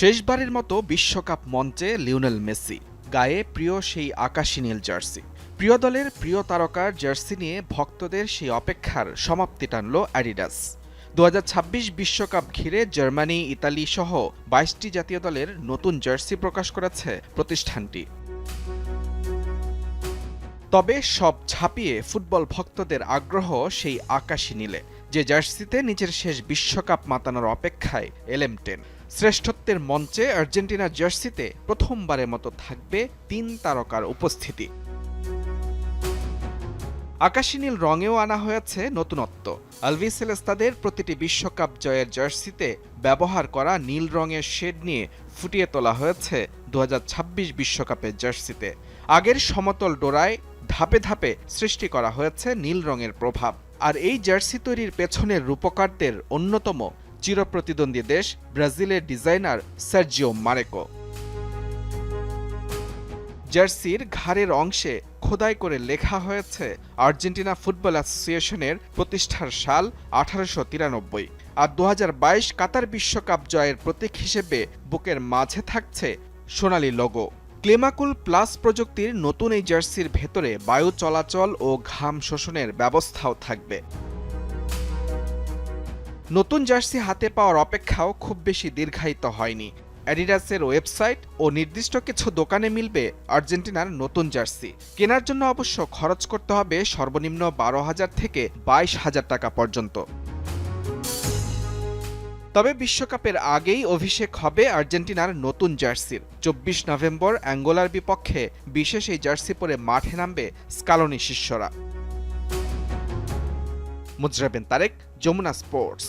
শেষবারের মতো বিশ্বকাপ মঞ্চে লিওনেল মেসি, গায়ে প্রিয় সেই আকাশী নীল জার্সি। প্রিয় দলের প্রিয় তারকার জার্সি নিয়ে ভক্তদের সেই অপেক্ষার সমাপ্তি টানল অ্যাডিডাস। দু বিশ্বকাপ ঘিরে জার্মানি, ইতালি সহ বাইশটি জাতীয় দলের নতুন জার্সি প্রকাশ করেছে প্রতিষ্ঠানটি। তবে সব ছাপিয়ে ফুটবল ভক্তদের আগ্রহ সেই আকাশী নীলে, যে জার্সিতে নিজের শেষ বিশ্বকাপ মাতানোর অপেক্ষায় এলএম টেন। শ্রেষ্ঠত্বের মঞ্চে আর্জেন্টিনার জার্সিতে প্রথমবারের মতো থাকবে তিন তারকার উপস্থিতি। আকাশী নীল রঙেও আনা হয়েছে নতুনত্ব। আলভিসেলেস্তাদের প্রতিটি বিশ্বকাপ জয়ের জার্সিতে ব্যবহার করা নীল রঙের শেড নিয়ে ফুটিয়ে তোলা হয়েছে দু বিশ্বকাপের জার্সিতে। আগের সমতল ডোরায় ধাপে ধাপে সৃষ্টি করা হয়েছে নীল রঙের প্রভাব। আর এই জার্সি তৈরির পেছনের রূপকারদের অন্যতম চিরপ্রতিদ্বন্দ্বী দেশ ব্রাজিলের ডিজাইনার সার্জিও মারেকো। জার্সির ঘাড়ের অংশে খোদাই করে লেখা হয়েছে, আর্জেন্টিনা ফুটবল অ্যাসোসিয়েশনের প্রতিষ্ঠার সাল আঠারোশো তিরানব্বই আর দু হাজার বাইশ কাতার বিশ্বকাপ জয়ের প্রতীক হিসেবে বুকের মাঝে থাকছে সোনালী লোগো। ক্লেমাকুল প্লাস প্রযুক্তির নতুন এই জার্সির ভেতরে বায়ু চলাচল ও ঘাম শোষণের ব্যবস্থাও থাকবে। নতুন জার্সি হাতে পাওয়ার অপেক্ষাও খুব বেশি দীর্ঘায়িত হয়নি। অ্যাডিডাসের ওয়েবসাইট ও নির্দিষ্ট কিছু দোকানে মিলবে আর্জেন্টিনার নতুন জার্সি। কেনার জন্য অবশ্য খরচ করতে হবে সর্বনিম্ন বারো হাজার থেকে বাইশ হাজার টাকা পর্যন্ত। তবে বিশ্বকাপের আগেই অভিষেক হবে আর্জেন্টিনার নতুন জার্সির। চব্বিশ নভেম্বর অ্যাঙ্গোলার বিপক্ষে বিশেষ এই জার্সি পরে মাঠে নামবে স্কালনি শিষ্যরা। মুজরাবেন তারেক যমুনা স্পোর্টস।